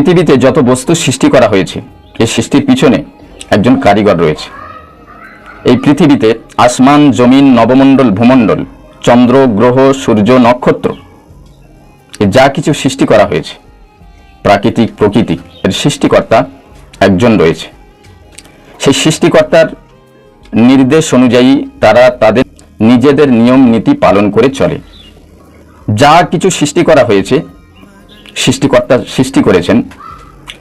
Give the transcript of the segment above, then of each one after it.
পৃথিবীতে যত বস্তু সৃষ্টি করা হয়েছে এই সৃষ্টির পিছনে একজন কারিগর রয়েছে। এই পৃথিবীতে আসমান, জমিন, নবমণ্ডল, ভূমণ্ডল, চন্দ্র, গ্রহ, সূর্য, নক্ষত্র যা কিছু সৃষ্টি করা হয়েছে, প্রাকৃতিক প্রকৃতি এর সৃষ্টিকর্তা একজন রয়েছে। সেই সৃষ্টিকর্তার নির্দেশ অনুযায়ী তারা তাদের নিজেদের নিয়ম নীতি পালন করে চলে। যা কিছু সৃষ্টি করা হয়েছে সৃষ্টিকর্তা সৃষ্টি করেছেন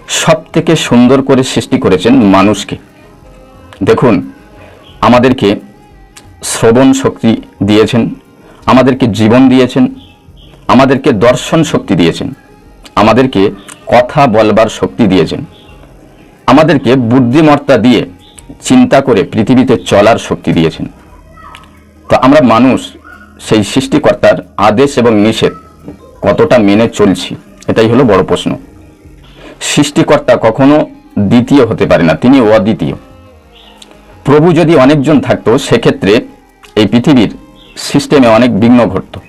সব থেকে সুন্দর করে সৃষ্টি করেছেন মানুষকে। দেখুন, আমাদেরকে শ্রবণ শক্তি দিয়েছেন, আমাদেরকে জীবন দিয়েছেন, আমাদেরকে দর্শন শক্তি দিয়েছেন, আমাদেরকে কথা বলবার শক্তি দিয়েছেন, আমাদেরকে বুদ্ধিমত্তা দিয়ে চিন্তা করে পৃথিবীতে চলার শক্তি দিয়েছেন। তো আমরা মানুষ, সেই সৃষ্টিকর্তার আদেশ এবং নিষেধ কতটা মেনে চলছি? এটাই হলো বড় প্রশ্ন। সৃষ্টিকর্তা কখনো দ্বিতীয় হতে পারে না তিনি অদ্বিতীয়। প্রভু যদি অনেকজন থাকতো, সেক্ষেত্রে এই পৃথিবীর সিস্টেমে অনেক বিঘ্ন ঘটত।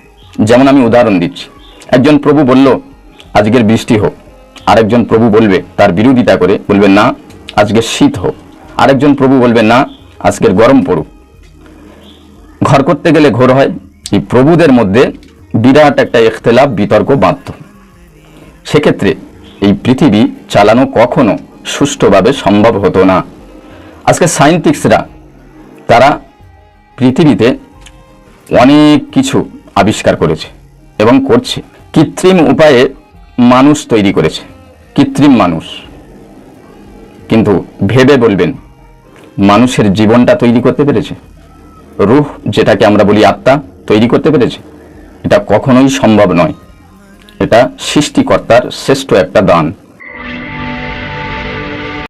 যেমন আমি উদাহরণ দিচ্ছি, একজন প্রভু বলল, আজকের বৃষ্টি হোক। আরেকজন প্রভু বলবে, তার বিরোধিতা করে। বলবে, না, আজকে শীত হোক। আরেকজন প্রভু বলবে, না, আজকের গরম পড়ুক। ঘর করতে গেলে ঘোর হয়, এই প্রভুদের মধ্যে বিরাট একটা ইখতলাফ, বিতর্ক বাঁধত। সেক্ষেত্রে এই পৃথিবী চালানো কখনো সুষ্ঠুভাবে সম্ভব হতো না। আজকে সায়েন্টিস্টরা, তারা পৃথিবীতে অনেক কিছু আবিষ্কার করেছে এবং করছে। কৃত্রিম উপায়ে মানুষ তৈরি করেছে। কৃত্রিম মানুষ। কিন্তু ভেবে বলবেন, মানুষের জীবনটা তৈরি করতে পেরেছে? রূহ, যেটাকে আমরা বলি আত্মা, তৈরি করতে পেরেছে? এটা কখনোই সম্ভব নয়। এটা সৃষ্টিকর্তার শ্রেষ্ঠ একটা দান।